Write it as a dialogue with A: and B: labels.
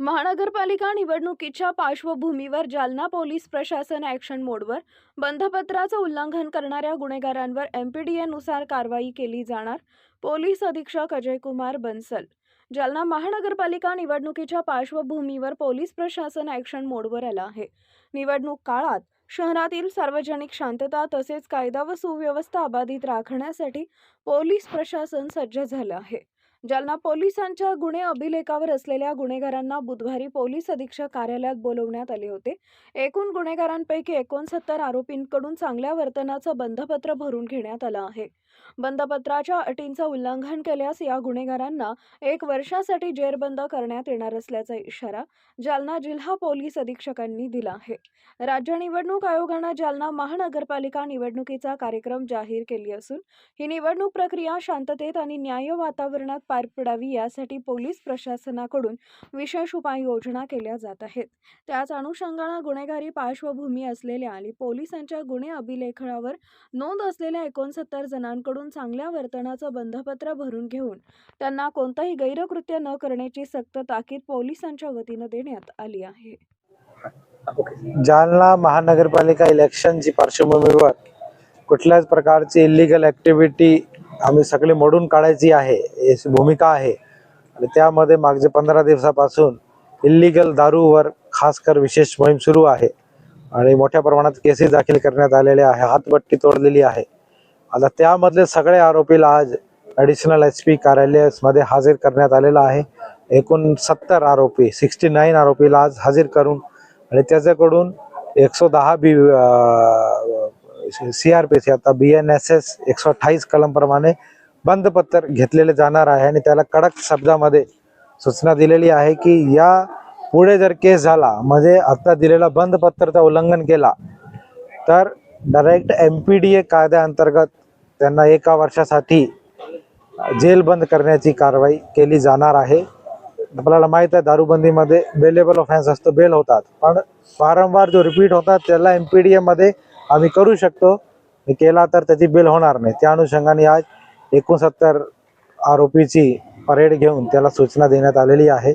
A: महानगरपालिका निवडणुकीच्या पार्श्वभूमीवर जालना पोलीस प्रशासन ॲक्शन मोडवर बंधपत्राचं उल्लंघन करणाऱ्या गुन्हेगारांवर एम पी डी एनुसार कारवाई केली जाणार पोलीस अधीक्षक अजयकुमार बन्सल. जालना महानगरपालिका निवडणुकीच्या पार्श्वभूमीवर पोलीस प्रशासन ॲक्शन मोडवर आलं आहे. निवडणूक काळात शहरातील सार्वजनिक शांतता तसेच कायदा व सुव्यवस्था अबाधित राखण्यासाठी पोलीस प्रशासन सज्ज झालं आहे. जालना पोलिसांच्या गुन्हे अभिलेखावर असलेल्या गुन्हेगारांना बुधवारी पोलीस अधीक्षक कार्यालयात बोलवण्यात आले होते. एकूण गुन्हेगारांपैकी एकोणसत्तर आरोपींकडून चांगल्या वर्तनाचं बंधपत्र भरून घेण्यात आलं आहे. बंधपत्राच्या अटींचं उल्लंघन केल्यास या गुन्हेगारांना एक वर्षासाठी जेरबंद करण्यात येणार असल्याचा इशारा जालना जिल्हा पोलीस अधीक्षकांनी दिला आहे. राज्य निवडणूक आयोगानं जालना महानगरपालिका निवडणुकीचा कार्यक्रम जाहीर केली असून ही निवडणूक प्रक्रिया शांततेत आणि न्याय वातावरणात पार पडावी यासाठी पोलीस प्रशासनाकडून विशेष उपाययोजना केल्या जात आहेत. त्याच अनुषंगानं गुन्हेगारी पार्श्वभूमी असलेल्या आणि पोलिसांच्या गुन्हे अभिलेखावर नोंद असलेल्या एकोणसत्तर जणांकडून चांगल्या वर्तनाचं बंधपत्र भरून घेऊन त्यांना कोणतंही गैरकृत्य न करण्याची सक्त ताकीद पोलिसांच्या वतीनं देण्यात आली आहे.
B: जालना महानगरपालिका इलेक्शनची पार्श्वभूमीवर कुठल्याच प्रकारची इलिगल ॲक्टिव्हिटी आम्ही सगळी मोडून काढायची आहे याची भूमिका आहे. आणि त्यामध्ये मागचे पंधरा दिवसापासून इल्लिगल दारूवर खास कर विशेष मोहीम सुरू आहे. आणि मोठ्या प्रमाणात केसेस दाखल करण्यात आलेले आहे हातबट्टी तोडलेली आहे. आता त्यामधले सगळे आरोपीला आज ॲडिशनल एस पी कार्यालयामध्ये हजर करण्यात आलेला आहे. एकूण सत्तर आरोपी सिक्स्टी नाईन आरोपीला आज हजर करून आणि त्याच्याकडून एकशे दहा B C R P C आता बी एन एस एस एकशे अठ्ठावीस कलमप्रमाणे बंधपत्र घेतलेले जाणार आहे आणि त्याला कडक शब्दामध्ये सूचना दिलेली आहे की या पुढे जर केस झाला म्हणजे आता दिलेला बंधपत्राचं उल्लंघन केला तर direct M P D A कायद्याअंतर्गत त्यांना एका वर्षासाठी जेल बंद करण्याची कारवाई केली जाणार आहे. आपल्याला माहीत आहे दारूबंदीमध्ये बेलेबल ऑफेन्स असतो बेल होतात पण वारंवार जो रिपीट होतात त्याला एम पी डी एमध्ये आम्ही करू शकतो. केला तर त्याची बिल होणार नाही. त्या अनुषंगाने आज एकोणसत्तर आरोपीची परेड घेऊन त्याला सूचना देण्यात आलेली आहे.